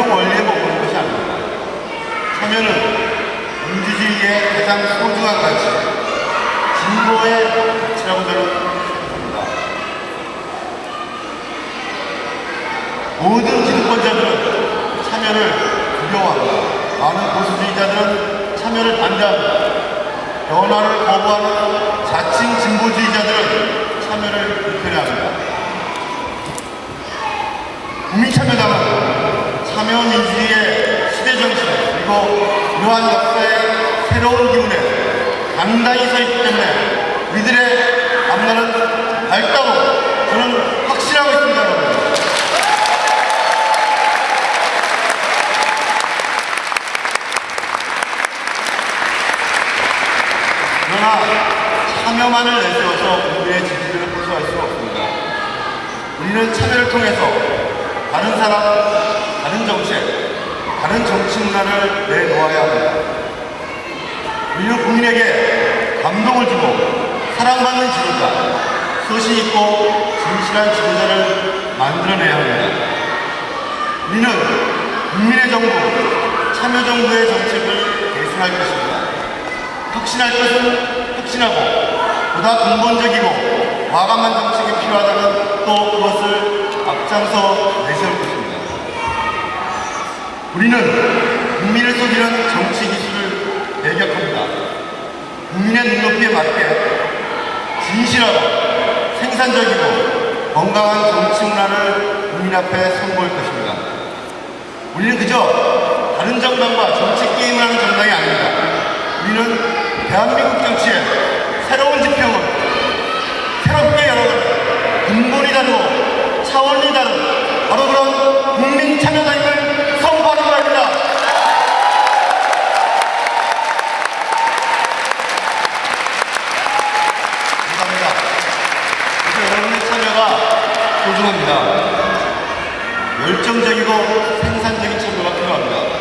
이런 원리에 머무는 것이 아닙니다. 참여는 민주주의의 가장 소중한 가치, 진보의 가치라고 저는 생각합니다. 모든 기득권자들은 참여를 두려워합니다. 많은 보수주의자들은 참여를 반대합니다. 변화를 거부하는 자칭 진보주의자들은 참여를 불편해합니다. 국민참여당은 참여민주주의의 시대정신 그리고 이러한 역사의 새로운 기운에 당당히 서 있기 때문에 우리들의 앞날은 밝다고 저는 확신하고 있습니다. 그러나 참여만을 내세워서 우리의 지지를 호소할 수 없습니다. 우리는 참여를 통해서 다른 사람, 문화를 내놓아야 합니다. 우리는 국민에게 감동을 주고 사랑받는 지도자, 소신 있고 진실한 지도자를 만들어내야 합니다. 우리는 국민의 정부, 참여정부의 정책을 개선할 것입니다. 혁신할 것은 혁신하고 보다 근본적이고 과감한 정책이 필요하다면 또 그것을 앞장서. 우리는 국민을 속이는 정치 기술을 배격합니다. 국민의 눈높이에 맞게 진실하고 생산적이고 건강한 정치 문화를 국민 앞에 선보일 것입니다. 우리는 그저 다른 정당과 정치 게임을 하는 정당이 아닙니다. 우리는 대한민국 정치의 새로운 지평을 새롭게 열어가는 근본이 다르고 차원이 다른 바로 그런 국민 참여당임을 선포하는 바입니다. 감사합니다. 그래서 여러분의 참여가 소중합니다. 열정적이고 생산적인 참여가 필요합니다.